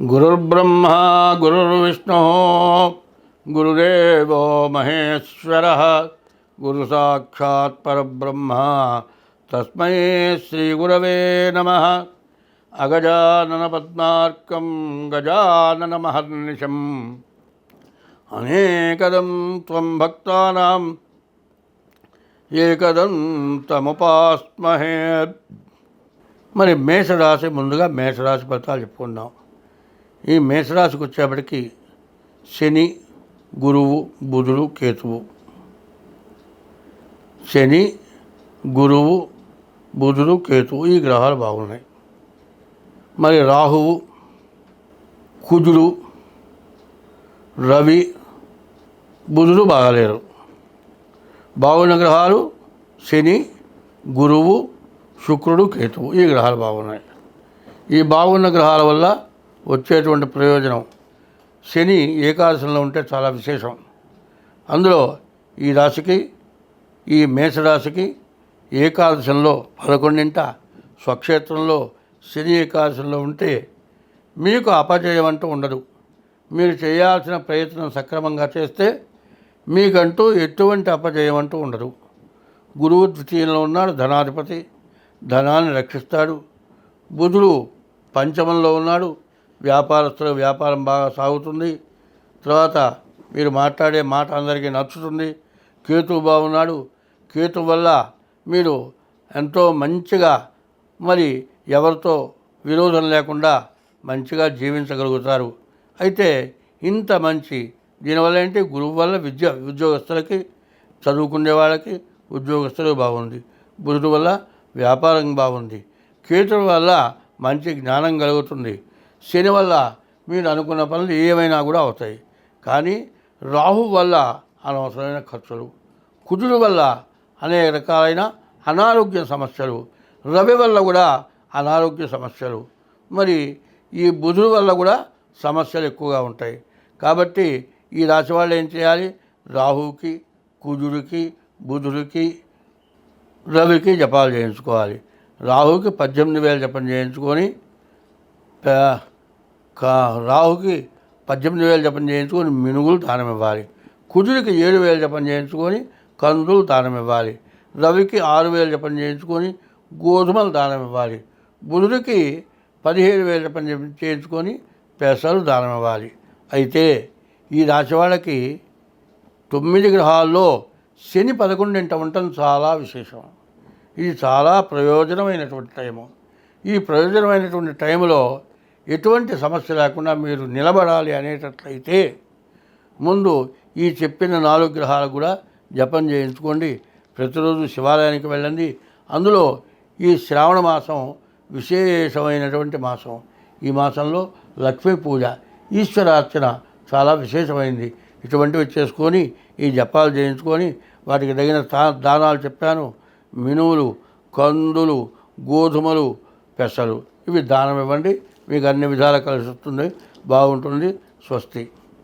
గురుర్బ్రహ్మ గురుర్విష్ణు గురుదేవో మహేశ్వర గురు సాక్షాత్ పరబ్రహ్మ తస్మై శ్రీ గురవే నమ అగజానన పద్మార్కం గజానన మహర్నిశం అనేకదం త్వం భక్తానాం ఏకదం తముపాస్మహే మరి మేషరాశి ముందుగా మేషరాశి ఫలితాలు చెప్పుకుందాం ఈ మేషరాశికి వచ్చేప్పటికి శని గురువు బుధుడు కేతువు. శని గురువు బుధుడు కేతువు ఈ గ్రహాలు బాగున్నాయి. మరి రాహువు కుజుడు రవి బుధుడు బాగాలేరు. బాగున్న గ్రహాలు శని గురువు శుక్రుడు కేతువు ఈ గ్రహాలు బాగున్నాయి. ఈ బాగున్న గ్రహాల వల్ల వచ్చేటువంటి ప్రయోజనం. శని ఏకాదశంలో ఉంటే చాలా విశేషం. అందులో ఈ రాశికి ఈ మేషరాశికి ఏకాదశంలో పదకొండింట స్వక్షేత్రంలో శని ఏకాదశంలో ఉంటే మీకు అపజయం అంటూ ఉండదు. మీరు చేయాల్సిన ప్రయత్నం సక్రమంగా చేస్తే మీకంటూ ఎటువంటి అపజయం అంటూ ఉండదు. గురువు ద్వితీయంలో ఉన్నాడు ధనాధిపతి. ధనాన్ని రక్షిస్తాడు. బుధుడు పంచమంలో ఉన్నాడు వ్యాపారస్తుల వ్యాపారం బాగా సాగుతుంది. తర్వాత మీరు మాట్లాడే మాట అందరికీ నచ్చుతుంది. కేతు బాగున్నాడు కేతు వల్ల మీరు ఎంతో మంచిగా మరి ఎవరితో విరోధం లేకుండా మంచిగా జీవించగలుగుతారు. అయితే ఇంత మంచి దీనివల్ల ఏంటి? గురువు వల్ల విద్య ఉద్యోగస్తులకి చదువుకునే వాళ్ళకి ఉద్యోగస్తులకు బాగుంది. బుధుడు వల్ల వ్యాపారం బాగుంది. కేతుడు వల్ల మంచి జ్ఞానం కలుగుతుంది. శని వల్ల మీరు అనుకున్న పనులు ఏమైనా కూడా అవుతాయి. కానీ రాహు వల్ల అనవసరమైన ఖర్చులు కుజుడు వల్ల అనేక రకాలైన అనారోగ్య సమస్యలు రవి వల్ల కూడా అనారోగ్య సమస్యలు. మరి ఈ బుధుడు వల్ల కూడా సమస్యలు ఎక్కువగా ఉంటాయి. కాబట్టి ఈ రాశి వాళ్ళు ఏం చేయాలి? రాహుకి కుజుడికి బుధుడికి రవికి జపాలు చేయించుకోవాలి. రాహుకి పద్దెనిమిది వేల జపం చేయించుకొని కా- రాహుకి పద్దెనిమిది వేలు జపం చేయించుకొని మినుగులు దానం ఇవ్వాలి. కుజుడికి ఏడు వేలు జపం చేయించుకొని కందులు దానం ఇవ్వాలి. రవికి ఆరు వేలు జపం చేయించుకొని గోధుమలు దానం ఇవ్వాలి. బుధుడికి పదిహేడు వేల జపం చేయించుకొని పెసలు దానం ఇవ్వాలి. అయితే ఈ రాశి వాళ్ళకి తొమ్మిది గ్రహాల్లో శని పదకొండింట ఉండటం చాలా విశేషం. ఇది చాలా ప్రయోజనమైనటువంటి టైము. ఈ ప్రయోజనమైనటువంటి టైంలో ఎటువంటి సమస్య లేకుండా మీరు నిలబడాలి అనేటట్లయితే ముందు ఈ చెప్పిన నాలుగు గ్రహాలు కూడా జపం చేయించుకోండి. ప్రతిరోజు శివాలయానికి వెళ్ళండి. అందులో ఈ శ్రావణ మాసం విశేషమైనటువంటి మాసం. ఈ మాసంలో లక్ష్మీ పూజ ఈశ్వరార్చన చాలా విశేషమైంది. ఇటువంటివి చేసుకొని ఈ జపాలు చేయించుకొని వాటికి తగిన దా- దానాలు చెప్పాను. మినువులు కందులు గోధుమలు పెసలు ఇవి దానం ఇవ్వండి. మీకు అన్ని విధాలు కలిసి వస్తుంది బాగుంటుంది. స్వస్తి.